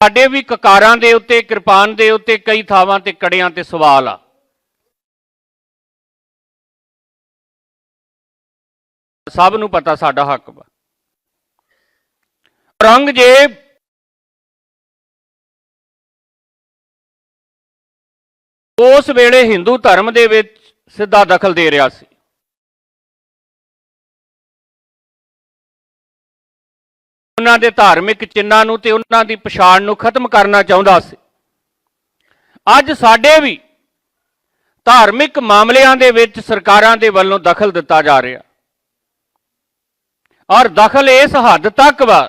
ਸਾਡੇ ਵੀ ਕਕਾਰਾਂ ਦੇ ਉੱਤੇ, ਕਿਰਪਾਨ ਦੇ ਉੱਤੇ ਕਈ ਥਾਵਾਂ ਤੇ ਕੜਿਆਂ ਤੇ ਸਵਾਲ ਆ। ਸਭ ਨੂੰ ਪਤਾ ਸਾਡਾ ਹੱਕ ਵਾ। ਔਰੰਗਜ਼ੇਬ ਉਸ ਵੇਲੇ ਹਿੰਦੂ ਧਰਮ ਦੇ ਵਿੱਚ ਸਿੱਧਾ ਦਖਲ ਦੇ ਰਿਹਾ ਸੀ। ਉਹਨਾਂ ਦੇ ਧਾਰਮਿਕ ਚਿੰਨਾਂ ਨੂੰ ਤੇ ਉਹਨਾਂ ਦੀ ਪਛਾਣ ਨੂੰ ਖਤਮ ਕਰਨਾ ਚਾਹੁੰਦਾ ਸੀ। ਅੱਜ ਸਾਡੇ ਵੀ ਧਾਰਮਿਕ ਮਾਮਲਿਆਂ ਦੇ ਵਿੱਚ ਸਰਕਾਰਾਂ ਦੇ ਵੱਲੋਂ ਦਖਲ ਦਿੱਤਾ ਜਾ ਰਿਹਾ। ਔਰ ਦਖਲ ਇਸ ਹੱਦ ਤੱਕ ਵਾ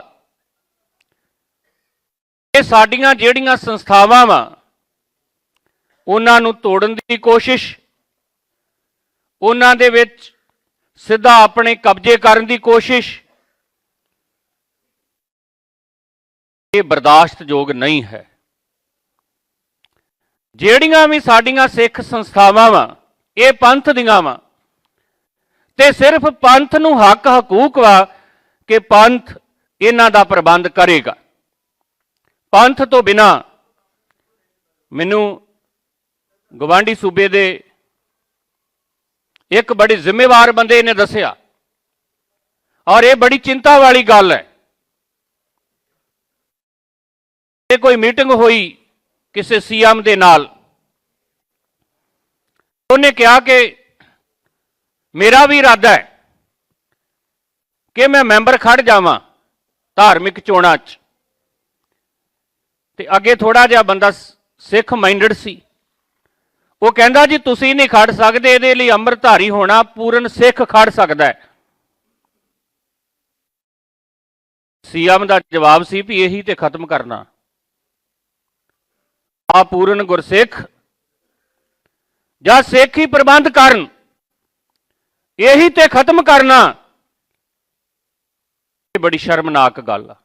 ਇਹ ਸਾਡੀਆਂ ਜਿਹੜੀਆਂ ਸੰਸਥਾਵਾਂ ਵਾ, ਉਹਨਾਂ ਨੂੰ ਤੋੜਨ ਦੀ ਕੋਸ਼ਿਸ਼, ਉਹਨਾਂ ਦੇ ਵਿੱਚ ਸਿੱਧਾ ਆਪਣੇ ਕਬਜ਼ੇ ਕਰਨ ਦੀ ਕੋਸ਼ਿਸ਼ ਇਹ ਬਰਦਾਸ਼ਤਯੋਗ ਨਹੀਂ ਹੈ। ਜਿਹੜੀਆਂ ਵੀ ਸਾਡੀਆਂ ਸਿੱਖ ਸੰਸਥਾਵਾਂ ਵਾ, ਇਹ ਪੰਥ ਦੀਆਂ ਵਾ, ਤੇ ਸਿਰਫ ਪੰਥ ਨੂੰ ਹੱਕ ਹਕੂਕ ਵਾ ਕਿ ਪੰਥ ਇਹਨਾਂ ਦਾ ਪ੍ਰਬੰਧ ਕਰੇਗਾ। ਪੰਥ ਤੋਂ ਬਿਨਾ ਮੈਨੂੰ ਗਵਾਂਢੀ ਸੂਬੇ ਦੇ ਇੱਕ ਬੜੀ ਜ਼ਿੰਮੇਵਾਰ ਬੰਦੇ ਨੇ ਦੱਸਿਆ, ਔਰ ਇਹ ਬੜੀ ਚਿੰਤਾ ਵਾਲੀ ਗੱਲ ਹੈ ਇਹ ਕੋਈ ਮੀਟਿੰਗ ਹੋਈ ਕਿਸੇ ਸੀਐਮ ਦੇ ਨਾਲ। ਉਹਨੇ ਕਿਹਾ ਕਿ ਮੇਰਾ ਵੀ ਇਰਾਦਾ ਹੈ ਕਿ ਮੈਂ ਮੈਂਬਰ ਖੜ ਜਾਵਾਂ ਧਾਰਮਿਕ ਚੋਣਾਂ 'ਚ। ਤੇ ਅੱਗੇ ਥੋੜਾ ਜਿਹਾ ਬੰਦਾ ਸਿੱਖ ਮਾਈਂਡਡ ਸੀ। ਉਹ ਕਹਿੰਦਾ, ਜੀ, ਤੁਸੀਂ ਨਹੀਂ ਖੜ ਸਕਦੇ, ਇਹਦੇ ਲਈ ਅੰਮ੍ਰਿਤਧਾਰੀ ਹੋਣਾ ਪੂਰਨ ਸਿੱਖ ਖੜ ਸਕਦਾ ਹੈ। ਸੀਐਮ ਦਾ ਜਵਾਬ ਸੀ ਵੀ ਇਹੀ ਤੇ ਖਤਮ ਕਰਨਾ। ਆ ਪੂਰਨ ਗੁਰਸਿੱਖ। ਜਾਂ ਸਿੱਖ ਹੀ ਪ੍ਰਬੰਧ ਕਰਨ। ਇਹੀ ਤੇ ਖਤਮ ਕਰਨਾ। ਇਹ ਬੜੀ ਸ਼ਰਮਨਾਕ ਗੱਲ ਆ।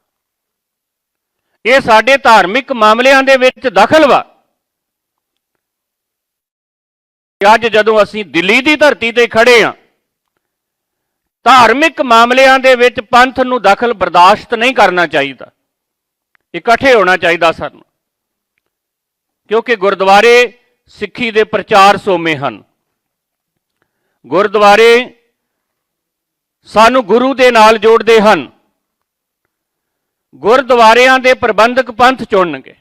ਇਹ ਸਾਡੇ ਧਾਰਮਿਕ ਮਾਮਲਿਆਂ ਦੇ ਵਿੱਚ ਦਖਲ ਵਾ। ਅੱਜ ਜਦੋਂ ਅਸੀਂ ਦਿੱਲੀ ਦੀ ਧਰਤੀ ਤੇ ਖੜੇ ਆ, ਧਾਰਮਿਕ ਮਾਮਲਿਆਂ ਦੇ ਵਿੱਚ ਪੰਥ ਨੂੰ ਦਖਲ ਬਰਦਾਸ਼ਤ ਨਹੀਂ ਕਰਨਾ ਚਾਹੀਦਾ। ਇਕੱਠੇ ਹੋਣਾ ਚਾਹੀਦਾ ਸਾਨੂੰ। ਕਿਉਂਕਿ ਗੁਰਦੁਆਰੇ ਸਿੱਖੀ ਦੇ ਪ੍ਰਚਾਰ ਸੋਮੇ ਹਨ। ਗੁਰਦੁਆਰੇ ਸਾਨੂੰ ਗੁਰੂ ਦੇ ਨਾਲ ਜੋੜਦੇ ਹਨ। ਗੁਰਦੁਆਰਿਆਂ ਦੇ ਪ੍ਰਬੰਧਕ ਪੰਥ ਚੁਣਨਗੇ।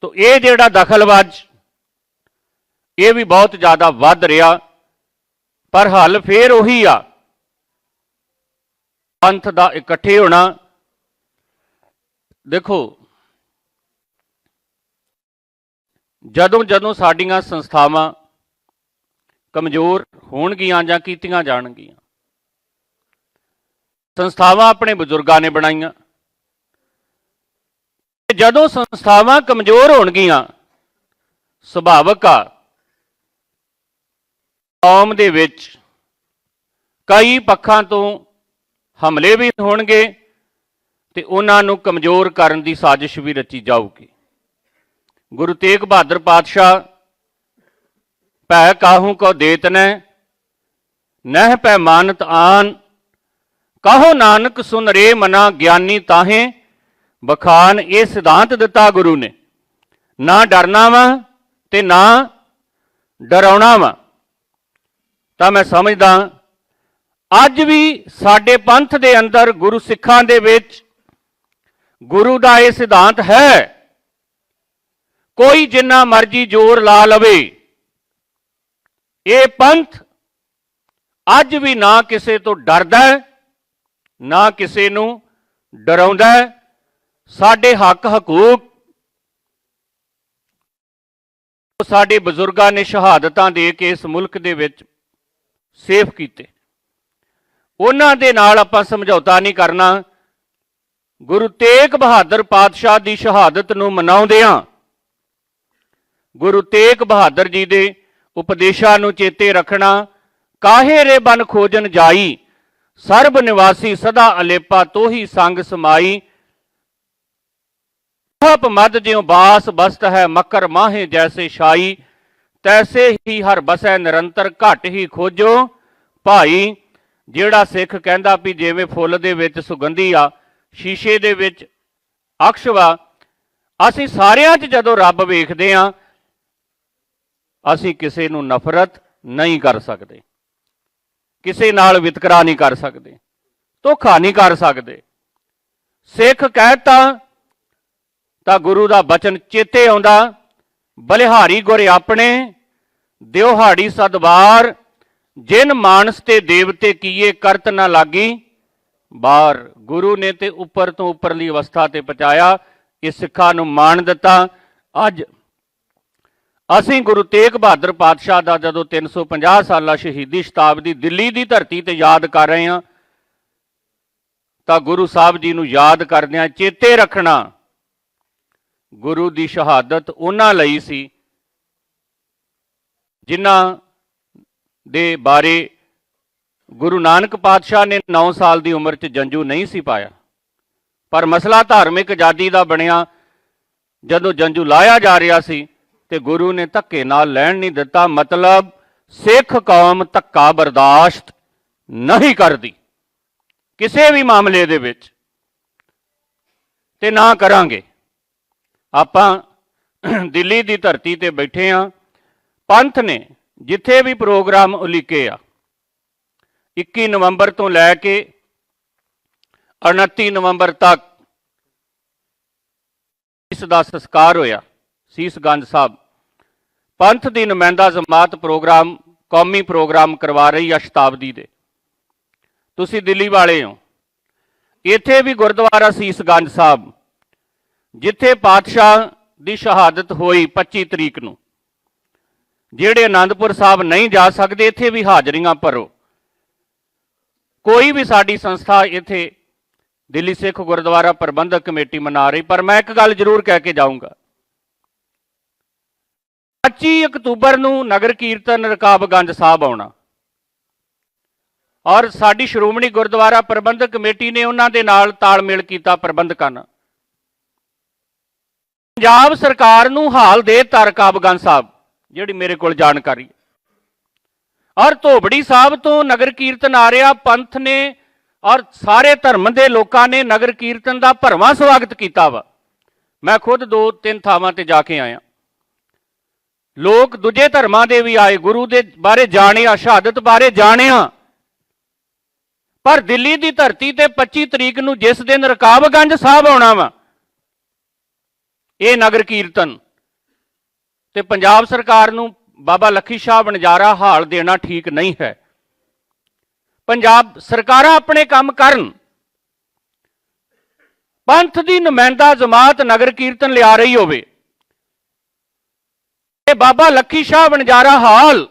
ਤੋ ਇਹ ਜਿਹੜਾ ਦਖਲਵਾਜ ਇਹ ਵੀ ਬਹੁਤ ਜ਼ਿਆਦਾ ਵੱਧ ਰਿਹਾ। ਪਰ ਹੱਲ ਫੇਰ ਉਹੀ ਆ। ਪੰਥ ਦਾ ਇਕੱਠੇ ਹੋਣਾ। ਦੇਖੋ ਜਦੋਂ ਜਦੋਂ ਸਾਡੀਆਂ ਸੰਸਥਾਵਾਂ ਕਮਜ਼ੋਰ ਹੋਣਗੀਆਂ ਜਾਂ ਕੀਤੀਆਂ ਜਾਣਗੀਆਂ, ਸੰਸਥਾਵਾਂ ਆਪਣੇ ਬਜ਼ੁਰਗਾਂ ਨੇ ਬਣਾਈਆਂ। ਜਦੋਂ ਸੰਸਥਾਵਾਂ ਕਮਜ਼ੋਰ ਹੋਣਗੀਆਂ, ਸੁਭਾਵਕ ਆ, ਕੌਮ ਦੇ ਵਿੱਚ ਕਈ ਪੱਖਾਂ ਤੋਂ ਹਮਲੇ ਵੀ ਹੋਣਗੇ ਤੇ ਉਹਨਾਂ ਨੂੰ ਕਮਜ਼ੋਰ ਕਰਨ ਦੀ ਸਾਜ਼ਿਸ਼ ਵੀ ਰਚੀ ਜਾਊਗੀ। ਗੁਰੂ ਤੇਗ ਬਹਾਦਰ ਪਾਤਸ਼ਾਹ, ਭੈ ਕਾਹੂ ਕੋ ਦੇਤ ਨਹਿ? ਪੈ ਮਾਨਤ ਆਨ। ਕਹੋ ਨਾਨਕ ਸੁਨ ਰੇ ਮਨਾ ਗਿਆਨੀ ਤਾਹੇ? ਬਖਾਨ ਇਹ ਸਿਧਾਂਤ ਦਿੱਤਾ ਗੁਰੂ ਨੇ। ਨਾ ਡਰਨਾ ਵਾ ਤੇ ਨਾ ਡਰਾਉਣਾ ਵਾ ਤਾਂ ਮੈਂ ਸਮਝਦਾ ਅੱਜ ਵੀ ਸਾਡੇ ਪੰਥ ਦੇ ਅੰਦਰ ਗੁਰੂ ਸਿੱਖਾਂ ਦੇ ਵਿੱਚ ਗੁਰੂ ਦਾ ਇਹ ਸਿਧਾਂਤ ਹੈ। ਕੋਈ ਜਿੰਨਾ ਮਰਜ਼ੀ ਜ਼ੋਰ ਲਾ ਲਵੇ। ਇਹ ਪੰਥ ਅੱਜ ਵੀ ਨਾ ਕਿਸੇ ਤੋਂ ਡਰਦਾ ਨਾ ਕਿਸੇ ਨੂੰ ਡਰਾਉਂਦਾ ਸਾਡੇ ਹੱਕ ਹਕੂਕ, ਸਾਡੇ ਬਜ਼ੁਰਗਾਂ ਨੇ ਸ਼ਹਾਦਤਾਂ ਦੇ ਕੇ ਇਸ ਮੁਲਕ ਦੇ ਵਿੱਚ ਸੇਫ ਕੀਤੇ। ਉਹਨਾਂ ਦੇ ਨਾਲ ਆਪਾਂ ਸਮਝੌਤਾ ਨਹੀਂ ਕਰਨਾ। ਗੁਰੂ ਤੇਗ ਬਹਾਦਰ ਪਾਤਸ਼ਾਹ ਦੀ ਸ਼ਹਾਦਤ ਨੂੰ ਮਨਾਉਂਦਿਆਂ ਗੁਰੂ ਤੇਗ ਬਹਾਦਰ ਜੀ ਦੇ ਉਪਦੇਸ਼ਾਂ ਨੂੰ ਚੇਤੇ ਰੱਖਣਾ, ਕਾਹੇ ਰੇ ਬਨ ਖੋਜਨ ਜਾਈ, ਸਰਬ ਨਿਵਾਸੀ ਸਦਾ ਅਲੇਪਾ ਤੋਹੀ ਸੰਗ ਸਮਾਈ। ਹਪ ਮਦ ਜਿਉ ਬਾਸ ਬਸਤ ਹੈ ਮਕਰ ਮਾਹੇ ਜੈਸੇ ਛਾਈ, ਤੈਸੇ ਹੀ ਹਰ ਬਸੈ ਨਿਰੰਤਰ ਘਟ ਹੀ ਖੋਜੋ। ਭਾਈ, ਜਿਹੜਾ ਸਿੱਖ ਕਹਿੰਦਾ ਵੀ ਜਿਵੇਂ ਫੁੱਲ ਦੇ ਵਿੱਚ ਸੁਗੰਧੀ ਆ, ਸ਼ੀਸ਼ੇ ਦੇ ਵਿੱਚ ਅਕਸ਼ ਵਾ, ਅਸੀਂ ਸਾਰਿਆਂ 'ਚ ਜਦੋਂ ਰੱਬ ਵੇਖਦੇ ਹਾਂ ਅਸੀਂ ਕਿਸੇ ਨੂੰ ਨਫ਼ਰਤ ਨਹੀਂ ਕਰ ਸਕਦੇ। ਕਿਸੇ ਨਾਲ ਵਿਤਕਰਾ ਨਹੀਂ ਕਰ ਸਕਦੇ, ਧੋਖਾ ਨਹੀਂ ਕਰ ਸਕਦੇ। ਸਿੱਖ ਕਹਿਤਾ ਤਾਂ ਗੁਰੂ ਦਾ ਬਚਨ ਚੇਤੇ ਆਉਂਦਾ, ਬਲਿਹਾਰੀ ਗੁਰ ਆਪਣੇ ਦਿਵਹਾੜੀ ਸਦਵਾਰ ਜਿਨ ਮਾਨਸ ਤੇ ਦੇਵਤੇ ਕੀਏ ਕਰਤ ਨਾ ਲਾਗੀ ਬਾਹਰ ਗੁਰੂ ਨੇ ਤੇ ਉੱਪਰ ਤੋਂ ਉੱਪਰਲੀ ਅਵਸਥਾ ਤੇ ਪਹੁੰਚਾਇਆ ਇਹ ਸਿੱਖਾਂ ਨੂੰ ਮਾਣ ਦਿੱਤਾ। ਅੱਜ ਅਸੀਂ ਗੁਰੂ ਤੇਗ ਬਹਾਦਰ ਪਾਤਸ਼ਾਹ ਦਾ ਜਦੋਂ 350 ਸਾਲਾ ਸ਼ਹੀਦੀ ਸ਼ਤਾਬਦੀ ਦਿੱਲੀ ਦੀ ਧਰਤੀ ਤੇ ਯਾਦ ਕਰ ਰਹੇ ਹਾਂ, ਤਾਂ ਗੁਰੂ ਸਾਹਿਬ ਜੀ ਨੂੰ ਯਾਦ ਕਰਦਿਆਂ ਚੇਤੇ ਰੱਖਣਾ। ਗੁਰੂ ਦੀ ਸ਼ਹਾਦਤ ਉਹਨਾਂ ਲਈ ਸੀ, ਜਿਨ੍ਹਾਂ ਦੇ ਬਾਰੇ ਗੁਰੂ ਨਾਨਕ ਪਾਤਸ਼ਾਹ ਨੇ 9 ਸਾਲ ਦੀ ਉਮਰ 'ਚ ਜੰਜੂ ਨਹੀਂ ਸੀ ਪਾਇਆ। ਪਰ ਮਸਲਾ ਧਾਰਮਿਕ ਆਜ਼ਾਦੀ ਦਾ ਬਣਿਆ, ਜਦੋਂ ਜੰਜੂ ਲਾਇਆ ਜਾ ਰਿਹਾ ਸੀ ਤੇ ਗੁਰੂ ਨੇ ਧੱਕੇ ਨਾਲ ਲੈਣ ਨਹੀਂ ਦਿੱਤਾ, ਮਤਲਬ ਸਿੱਖ ਕੌਮ ਧੱਕਾ ਬਰਦਾਸ਼ਤ ਨਹੀਂ ਕਰਦੀ। ਕਿਸੇ ਵੀ ਮਾਮਲੇ ਦੇ ਵਿੱਚ ਤੇ ਨਾ ਕਰਾਂਗੇ। ਆਪਾਂ ਦਿੱਲੀ ਦੀ ਧਰਤੀ ਤੇ ਬੈਠੇ ਆ, ਪੰਥ ਨੇ ਜਿੱਥੇ ਵੀ ਪ੍ਰੋਗਰਾਮ ਉਲੀਕੇ ਆ 21 ਨਵੰਬਰ ਤੋਂ ਲੈ ਕੇ 29 ਨਵੰਬਰ ਤੱਕ ਇਸ ਦਾ ਸੰਸਕਾਰ ਹੋਇਆ। ਸੀਸਗੰਜ ਸਾਹਿਬ, ਪੰਥ ਦੀ ਨੁਮਾਇੰਦਾ ਜਮਾਤ ਪ੍ਰੋਗਰਾਮ, ਕੌਮੀ ਪ੍ਰੋਗਰਾਮ ਕਰਵਾ ਰਹੀ ਆ ਸ਼ਤਾਬਦੀ ਦੇ। ਤੁਸੀਂ ਦਿੱਲੀ ਵਾਲੇ ਹੋ। ਇੱਥੇ ਵੀ ਗੁਰਦੁਆਰਾ ਸੀਸਗੰਜ ਸਾਹਿਬ, ਜਿੱਥੇ ਪਾਤਸ਼ਾਹ ਦੀ ਸ਼ਹਾਦਤ ਹੋਈ 25 ਤਰੀਕ ਨੂੰ। ਜਿਹੜੇ ਆਨੰਦਪੁਰ ਸਾਹਿਬ ਨਹੀਂ ਜਾ ਸਕਦੇ, ਇੱਥੇ ਵੀ ਹਾਜ਼ਰੀਆਂ ਭਰੋ। ਕੋਈ ਵੀ ਸਾਡੀ ਸੰਸਥਾ ਇੱਥੇ ਦਿੱਲੀ ਸਿੱਖ ਗੁਰਦੁਆਰਾ ਪ੍ਰਬੰਧਕ ਕਮੇਟੀ ਮਨਾ ਰਹੀ, ਪਰ ਮੈਂ ਇੱਕ ਗੱਲ ਜ਼ਰੂਰ ਕਹਿ ਕੇ ਜਾਊਂਗਾ। 25 ਅਕਤੂਬਰ ਨੂੰ ਨਗਰ ਕੀਰਤਨ ਰਕਾਬਗੰਜ ਸਾਹਿਬ ਆਉਣਾ। ਔਰ ਸਾਡੀ ਸ਼੍ਰੋਮਣੀ ਗੁਰਦੁਆਰਾ ਪ੍ਰਬੰਧਕ ਕਮੇਟੀ ਨੇ ਉਹਨਾਂ ਦੇ ਨਾਲ ਤਾਲਮੇਲ ਕੀਤਾ ਪ੍ਰਬੰਧਕਾਂ ਨਾਲ। ਪੰਜਾਬ ਸਰਕਾਰ ਨੂੰ ਹਾਲ ਦੇ ਰਕਾਬਗੰਜ ਸਾਹਿਬ, ਜਿਹੜੀ ਮੇਰੇ ਕੋਲ ਜਾਣਕਾਰੀ ਔਰ ਧੋਬੜੀ ਸਾਹਿਬ ਤੋਂ ਨਗਰ ਕੀਰਤਨ ਆ ਰਿਹਾ, ਪੰਥ ਨੇ ਔਰ ਸਾਰੇ ਧਰਮ ਦੇ ਲੋਕਾਂ ਨੇ ਨਗਰ ਕੀਰਤਨ ਦਾ ਭਰਵਾਂ ਸਵਾਗਤ ਕੀਤਾ ਵਾ। ਮੈਂ ਖੁਦ ਦੋ ਤਿੰਨ ਥਾਵਾਂ ਤੇ ਜਾ ਕੇ ਆਇਆ। ਲੋਕ ਦੂਜੇ ਧਰਮਾਂ ਦੇ ਵੀ ਆਏ, ਗੁਰੂ ਦੇ ਬਾਰੇ ਜਾਣਿਆ ਸ਼ਹਾਦਤ ਬਾਰੇ ਜਾਣਿਆ ਪਰ ਦਿੱਲੀ ਦੀ ਧਰਤੀ ਤੇ 25 ਤਰੀਕ ਨੂੰ ਜਿਸ ਦਿਨ ਰਕਾਬਗੰਜ ਸਾਹਿਬ ਆਉਣਾ ਵਾ, ਇਹ ਨਗਰ ਕੀਰਤਨ। ਤੇ ਪੰਜਾਬ ਸਰਕਾਰ ਨੂੰ ਬਾਬਾ ਲੱਖੀ ਸ਼ਾਹ ਬਣਜ਼ਾਰਾ ਹਾਲ ਦੇਣਾ ਠੀਕ ਨਹੀਂ ਹੈ। ਪੰਜਾਬ ਸਰਕਾਰਾਂ ਆਪਣੇ ਕੰਮ ਕਰਨ। ਪੰਥ ਦੀ ਨੁਮਾਇੰਦਾ ਜਮਾਤ ਨਗਰ ਕੀਰਤਨ ਲਿਆ ਰਹੀ ਹੋਵੇ। ਇਹ ਬਾਬਾ ਲੱਖੀ ਸ਼ਾਹ ਵਣਜਾਰਾ ਹਾਲ।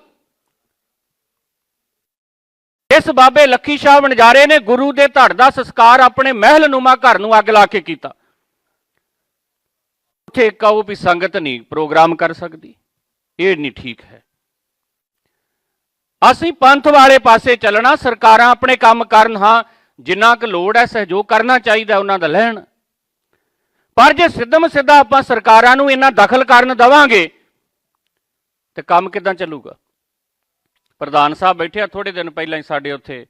ਇਸ ਬਾਬੇ ਲੱਖੀ ਸ਼ਾਹ ਵਣਜਾਰੇ ਨੇ ਗੁਰੂ ਦੇ ਧੜ ਦਾ ਸੰਸਕਾਰ ਆਪਣੇ ਮਹਿਲ ਨੂਮਾ ਘਰ ਨੂੰ ਅੱਗ ਲਾ ਕੇ ਕੀਤਾ। ਉੱਥੇ ਕਹੋ ਵੀ ਸੰਗਤ ਨਹੀਂ ਪ੍ਰੋਗਰਾਮ ਕਰ ਸਕਦੀ। ਇਹ ਨਹੀਂ ਠੀਕ ਹੈ। ਅਸੀਂ ਪੰਥ ਵਾਲੇ ਪਾਸੇ ਚੱਲਣਾ, ਸਰਕਾਰਾਂ ਆਪਣੇ ਕੰਮ ਕਰਨ ਹਾਂ, ਜਿੰਨਾ ਕੁ ਲੋੜ ਹੈ ਸਹਿਯੋਗ ਕਰਨਾ ਚਾਹੀਦਾ ਉਹਨਾਂ ਦਾ ਲੈਣ। ਪਰ ਜੇ ਸਿੱਧਮ ਸਿੱਧਾ ਆਪਾਂ ਸਰਕਾਰਾਂ ਨੂੰ ਇਹਨਾਂ ਦਖਲ ਕਰਨ ਦਵਾਂਗੇ ਤੇ ਕੰਮ ਕਿਦਾਂ ਚੱਲੂਗਾ? ਪ੍ਰਧਾਨ ਸਾਹਿਬ ਬੈਠੇ ਆ ਥੋੜੇ ਦਿਨ ਪਹਿਲਾਂ ਹੀ ਸਾਡੇ ਉੱਥੇ,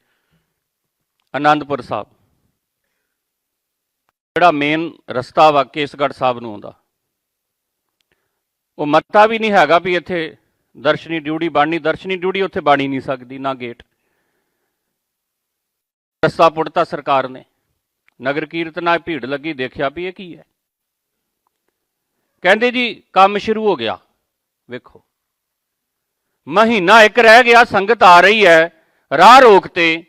ਆਨੰਦਪੁਰ ਸਾਹਿਬ। ਜਿਹੜਾ ਮੇਨ ਰਸਤਾ ਵਾ ਕੇਸਗੜ੍ਹ ਸਾਹਿਬ ਨੂੰ ਆਉਂਦਾ। ਉਹ ਮੱਤਾ ਵੀ ਨਹੀਂ ਹੈਗਾ ਵੀ ਇੱਥੇ ਦਰਸ਼ਨੀ ਡਿਊਟੀ ਬਾਣੀ ਦਰਸ਼ਨੀ ਡਿਊਟੀ ਉੱਥੇ ਬਾਣੀ ਨਹੀਂ ਸਕਦੀ, ਨਾ ਗੇਟ ਰਸਤਾ ਪੁੱਟਤਾ ਸਰਕਾਰ ਨੇ। ਨਗਰ ਕੀਰਤਨਾਂ 'ਚ ਭੀੜ ਲੱਗੀ, ਦੇਖਿਆ ਵੀ ਇਹ ਕੀ ਹੈ। ਕਹਿੰਦੇ ਜੀ ਕੰਮ ਸ਼ੁਰੂ ਹੋ ਗਿਆ। ਵੇਖੋ। ਮਹੀਨਾ ਇੱਕ ਰਹਿ ਗਿਆ, ਸੰਗਤ ਆ ਰਹੀ ਹੈ, ਰਾਹ ਰੋਕ ਤੇ।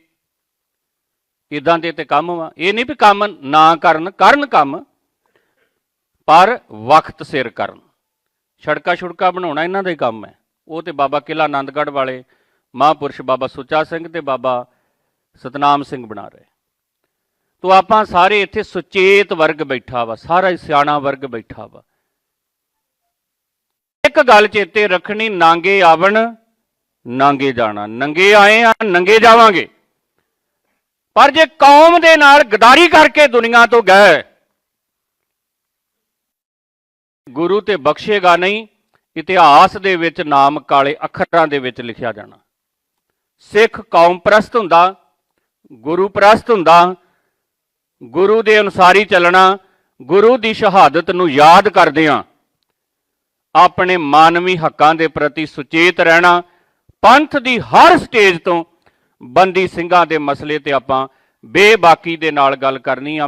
ਇਦਾਂ ਦੇ ਤੇ ਕੰਮ ਵਾ। ਇਹ ਨਹੀਂ ਵੀ ਕੰਮ ਨਾ ਕਰਨ ਕਰਨ ਕੰਮ, ਪਰ ਵਕਤ ਸਿਰ ਕਰਨ। ਸੜਕਾਂ ਛੁੜਕਾ ਬਣਾਉਣਾ ਇਹਨਾਂ ਦਾ ਹੀ ਕੰਮ ਹੈ। ਉਹ ਤੇ ਬਾਬਾ ਕਿਲਾ ਆਨੰਦਗੜ੍ਹ ਵਾਲੇ, ਮਹਾਂਪੁਰਸ਼ ਬਾਬਾ ਸੁੱਚਾ ਸਿੰਘ ਤੇ ਬਾਬਾ ਸਤਨਾਮ ਸਿੰਘ ਬਣਾ ਰਹੇ। ਤੋ ਆਪਾਂ ਸਾਰੇ ਇੱਥੇ ਸੁਚੇਤ ਵਰਗ ਬੈਠਾ ਵਾ, ਸਾਰਾ ਸਿਆਣਾ ਵਰਗ ਬੈਠਾ ਵਾ। ਇੱਕ ਗੱਲ ਚੇਤੇ ਰੱਖਣੀ, ਨਾਂਗੇ ਆਵਣ, ਨਾਂਗੇ ਜਾਣਾ। ਨੰਗੇ ਆਏ ਆ, ਨੰਗੇ ਜਾਵਾਂਗੇ। ਪਰ ਜੇ ਕੌਮ ਦੇ ਨਾਲ ਗਦਾਰੀ ਕਰਕੇ ਦੁਨੀਆ ਤੋਂ ਗਏ, ਗੁਰੂ ਤੇ ਬਖਸ਼ੇਗਾ ਨਹੀਂ, ਇਤਿਹਾਸ ਦੇ ਵਿੱਚ ਨਾਮ ਕਾਲੇ ਅੱਖਰਾਂ ਦੇ ਵਿੱਚ ਲਿਖਿਆ ਜਾਣਾ। ਸਿੱਖ ਕੌਮ ਪ੍ਰਸਤ ਹੁੰਦਾ, ਗੁਰੂ ਪ੍ਰਸਤ ਹੁੰਦਾ, ਗੁਰੂ ਦੇ ਅਨੁਸਾਰ ਹੀ ਚੱਲਣਾ, ਗੁਰੂ ਦੀ ਸ਼ਹਾਦਤ ਨੂੰ ਯਾਦ ਕਰਦਿਆਂ ਆਪਣੇ ਮਾਨਵੀ ਹੱਕਾਂ ਦੇ ਪ੍ਰਤੀ ਸੁਚੇਤ ਰਹਿਣਾ, ਪੰਥ ਦੀ ਹਰ ਸਟੇਜ ਤੋਂ ਬੰਦੀ ਸਿੰਘਾਂ ਦੇ ਮਸਲੇ ਤੇ ਆਪਾਂ ਬੇਬਾਕੀ ਦੇ ਨਾਲ ਗੱਲ ਕਰਨੀ ਆ।